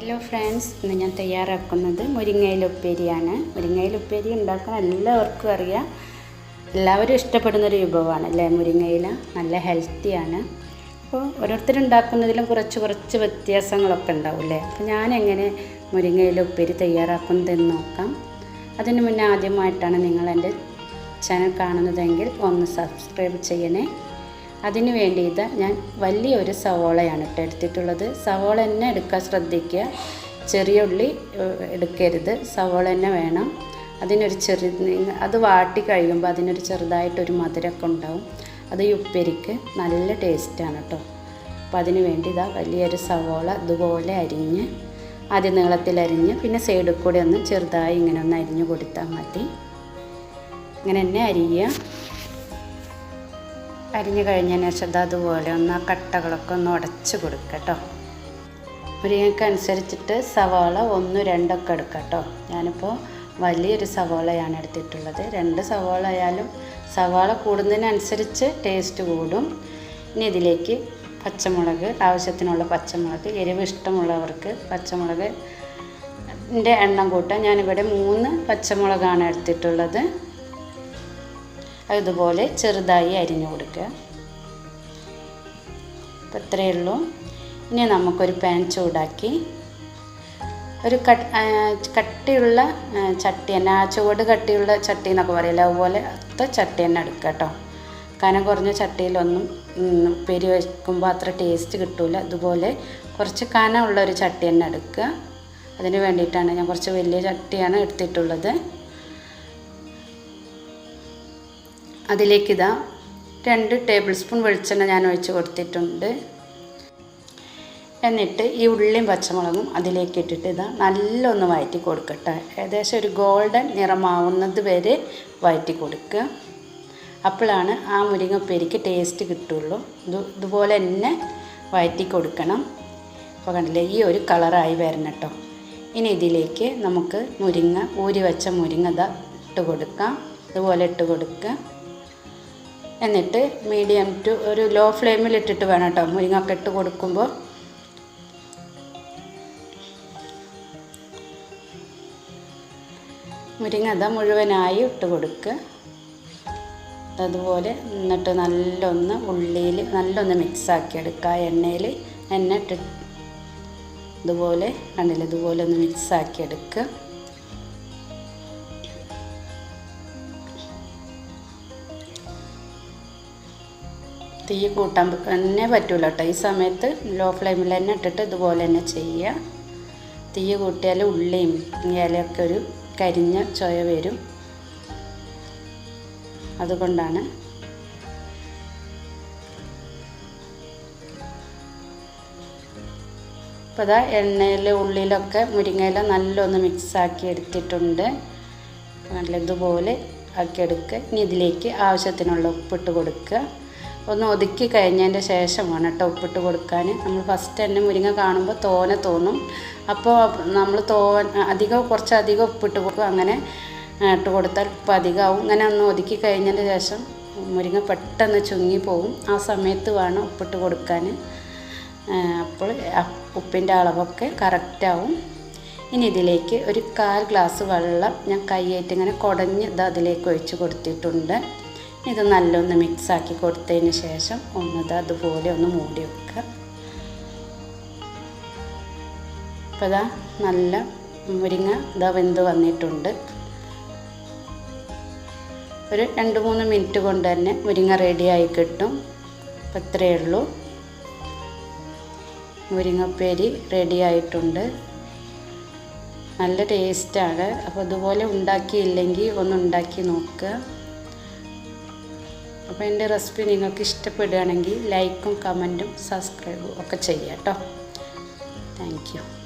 Hello friends ഇന്ന് ഞാൻ തയ്യാറാക്കുന്നത് മുരിങ്ങയില ഉപ്പേരിയാണ്. മുരിങ്ങയില ഉപ്പേരി ഉണ്ടാക്കാൻ എല്ലാവർക്കും അറിയാം. എല്ലാവരും ഇഷ്ടപ്പെടുന്ന ഒരു വിഭവമാണ് അല്ലേ? മുരിങ്ങയില നല്ല ഹെൽത്തിയാണ് അപ്പോൾ ഓരോരുത്തർ ഉണ്ടാക്കുന്നതിലും കുറച്ച് കുറച്ച് വ്യത്യാസങ്ങളൊക്കെ ഉണ്ടാവും അല്ലേ? അപ്പോൾ ഞാൻ എങ്ങനെ മുരിങ്ങയില ഉപ്പേരി തയ്യാറാക്കുന്നതെന്ന് നോക്കാം. അതിന് മുന്നേ ആദ്യമായിട്ടാണ് നിങ്ങൾ എന്റെ ചാനൽ കാണുന്നതെങ്കിൽ ഒന്ന് സബ്സ്ക്രൈബ് ചെയ്യണേ. അതിന് വേണ്ടി ഇത് ഞാൻ വലിയൊരു സവോളയാണ് കേട്ടോ എടുത്തിട്ടുള്ളത്. സവോള തന്നെ എടുക്കാൻ ശ്രദ്ധിക്കുക. ചെറിയ ഉള്ളി എടുക്കരുത്. സവോള തന്നെ വേണം. അതിനൊരു ചെറു അത് വാട്ടി കഴിയുമ്പോൾ അതിനൊരു ചെറുതായിട്ടൊരു മധുരമൊക്കെ ഉണ്ടാവും. അത് ഈ ഉപ്പേരിക്ക് നല്ല ടേസ്റ്റാണ് കേട്ടോ. അപ്പോൾ അതിന് വേണ്ടി ഇതാ വലിയൊരു സവോള ഇതുപോലെ അരിഞ്ഞ് ആദ്യം നീളത്തിൽ അരിഞ്ഞ് പിന്നെ സൈഡിൽ കൂടി ഒന്ന് ചെറുതായി ഇങ്ങനെ ഒന്ന് അരിഞ്ഞ് കൊടുത്താൽ മതി. ഇങ്ങനെ തന്നെ അരിയുക. അരിഞ്ഞു കഴിഞ്ഞതിന് ശേഷം അതുപോലെ ഒന്ന് ആ കട്ടകളൊക്കെ ഒന്ന് ഉടച്ച് കൊടുക്കുക കേട്ടോ. മുരിങ്ങയ്ക്ക് അനുസരിച്ചിട്ട് സവാള ഒന്ന് രണ്ടൊക്കെ എടുക്കട്ടോ കേട്ടോ. ഞാനിപ്പോൾ വലിയൊരു സവാളയാണ് എടുത്തിട്ടുള്ളത്. രണ്ട് സവാള ആയാലും സവാള കൂടുന്നതിനനുസരിച്ച് ടേസ്റ്റ് കൂടും. ഇനി ഇതിലേക്ക് പച്ചമുളക് ആവശ്യത്തിനുള്ള പച്ചമുളക് എരിവ് ഇഷ്ടമുള്ളവർക്ക് പച്ചമുളക് എന്റെ എണ്ണം കൂട്ടാൻ ഞാനിവിടെ മൂന്ന് പച്ചമുളകാണ് എടുത്തിട്ടുള്ളത്. അതുപോലെ ചെറുതായി അരിഞ്ഞു കൊടുക്കുക. അപ്പം ഇത്രയേ ഉള്ളൂ. ഇനി നമുക്കൊരു പാൻ ചൂടാക്കി ഒരു കട്ട് കട്ടിയുള്ള ചട്ടി തന്നെ ആ ചുവട് കട്ടിയുള്ള ചട്ടി എന്നൊക്കെ പറയില്ല? അതുപോലെ അത്ര ചട്ടി തന്നെ എടുക്കുക കേട്ടോ. കനം കുറഞ്ഞ ചട്ടിയിലൊന്നും ഉപ്പേരി വയ്ക്കുമ്പോൾ അത്ര ടേസ്റ്റ് കിട്ടില്ല അതുപോലെ കുറച്ച് കനമുള്ള ഒരു ചട്ടി തന്നെ എടുക്കുക. അതിന് വേണ്ടിയിട്ടാണ് ഞാൻ കുറച്ച് വലിയ ചട്ടിയാണ് എടുത്തിട്ടുള്ളത്. അതിലേക്കിതാ രണ്ട് ടേബിൾ സ്പൂൺ വെളിച്ചെണ്ണ ഞാൻ ഒഴിച്ച് കൊടുത്തിട്ടുണ്ട്. എന്നിട്ട് ഈ ഉള്ളിയും പച്ചമുളകും അതിലേക്ക് ഇട്ടിട്ട് ഇതാ നല്ലൊന്ന് വഴറ്റി കൊടുക്കട്ടെ. ഏകദേശം ഒരു ഗോൾഡൻ നിറമാവുന്നത് വരെ വഴറ്റി കൊടുക്കുക. അപ്പോഴാണ് ആ മുരിങ്ങപ്പേരിക്ക് ടേസ്റ്റ് കിട്ടുള്ളൂ. ഇത് ഇതുപോലെ തന്നെ വഴറ്റി കൊടുക്കണം. അപ്പോൾ കണ്ടില്ലേ ഈ ഒരു കളറായി വരണം കേട്ടോ. ഇനി ഇതിലേക്ക് നമുക്ക് മുരിങ്ങ ഊരി വെച്ച മുരിങ്ങ ഇതാ ഇട്ട് കൊടുക്കാം. ഇതുപോലെ ഇട്ട് കൊടുക്കുക. എന്നിട്ട് മീഡിയം ടു ഒരു ലോ ഫ്ലെയിമിൽ ഇട്ടിട്ട് വേണം കേട്ടോ മുരിങ്ങൊക്കെ ഇട്ട് കൊടുക്കുമ്പോൾ മുരിങ്ങ അതാ മുഴുവനായി ഇട്ട് കൊടുക്കുക അതുപോലെ എന്നിട്ട് നല്ലൊന്ന് ഉള്ളിയിൽ നല്ലൊന്ന് മിക്സാക്കി എടുക്കുക എണ്ണയിൽ എണ്ണ ഇട്ട് ഇതുപോലെ കണ്ടില്ല? ഇതുപോലെ ഒന്ന് മിക്സാക്കി എടുക്കുക തീ കൂട്ടാൻ തന്നെ പറ്റൂല കേട്ടോ ഈ സമയത്ത് ലോ ഫ്ലെയിമിൽ തന്നെ ഇട്ടിട്ട് ഇതുപോലെ തന്നെ ചെയ്യുക തീ കൂട്ടിയാൽ ഉള്ളിയും ഇലയൊക്കെ ഒരു കരിഞ്ഞ ചൊയ വരും. അതുകൊണ്ടാണ്. അപ്പോൾ ഇതാ എണ്ണയിൽ ഉള്ളിലൊക്കെ മുരിങ്ങയില നല്ലൊന്ന് മിക്സാക്കി എടുത്തിട്ടുണ്ട്. നല്ല ഇതുപോലെ ആക്കിയെടുക്കുക ഇനി ഇതിലേക്ക് ആവശ്യത്തിനുള്ള ഉപ്പിട്ട് കൊടുക്കുക. ഒന്ന് ഒതുക്കി കഴിഞ്ഞതിന്റെ ശേഷമാണ് കേട്ടോ ഉപ്പിട്ട് കൊടുക്കാൻ. നമ്മൾ ഫസ്റ്റ് തന്നെ മുരിങ്ങ കാണുമ്പോൾ തോന തോന്നും. അപ്പോൾ നമ്മൾ തോൻ അധികം കുറച്ച് അധികം ഉപ്പിട്ട് കൊടുക്കും. അങ്ങനെ ഇട്ട് കൊടുത്താൽ ഉപ്പ് അധികമാവും. ഇങ്ങനെ ഒന്ന് ഒതുക്കി കഴിഞ്ഞതിന്റെ ശേഷം മുരിങ്ങ പെട്ടെന്ന് ചുങ്ങി പോകും ആ സമയത്ത് വേണം ഉപ്പിട്ട് കൊടുക്കാൻ. അപ്പോൾ ഉപ്പിന്റെ അളവൊക്കെ കറക്റ്റാവും ഇനി ഇതിലേക്ക് ഒരു കാൽ ഗ്ലാസ് വെള്ളം ഞാൻ കൈയായിട്ട് ഇങ്ങനെ കുടഞ്ഞ് ഇത് അതിലേക്ക് ഒഴിച്ച് കൊടുത്തിട്ടുണ്ട്. ഇത് നല്ലൊന്ന് മിക്സാക്കി കൊടുത്തതിന് ശേഷം ഒന്നത് അതുപോലെ ഒന്ന് മൂടി വെക്കുക. അപ്പോൾ ഇതാ നല്ല മുരിങ്ങ ഇതാ വെന്ത് വന്നിട്ടുണ്ട്. ഒരു രണ്ട് മൂന്ന് മിനിറ്റ് കൊണ്ട് തന്നെ മുരിങ്ങ റെഡിയായി കിട്ടും. അപ്പം ഇത്രയേ ഉള്ളൂ. മുരിങ്ങപ്പേരി റെഡി ആയിട്ടുണ്ട്. നല്ല ടേസ്റ്റാണ് അപ്പോൾ അതുപോലെ ഉണ്ടാക്കിയില്ലെങ്കിൽ ഒന്ന് ഉണ്ടാക്കി നോക്കുക. അപ്പോൾ എന്റെ റെസിപ്പി നിങ്ങൾക്ക് ഇഷ്ടപ്പെടുകയാണെങ്കിൽ ലൈക്കും കമന്റും സബ്സ്ക്രൈബും ഒക്കെ ചെയ്യാം കേട്ടോ. Thank you.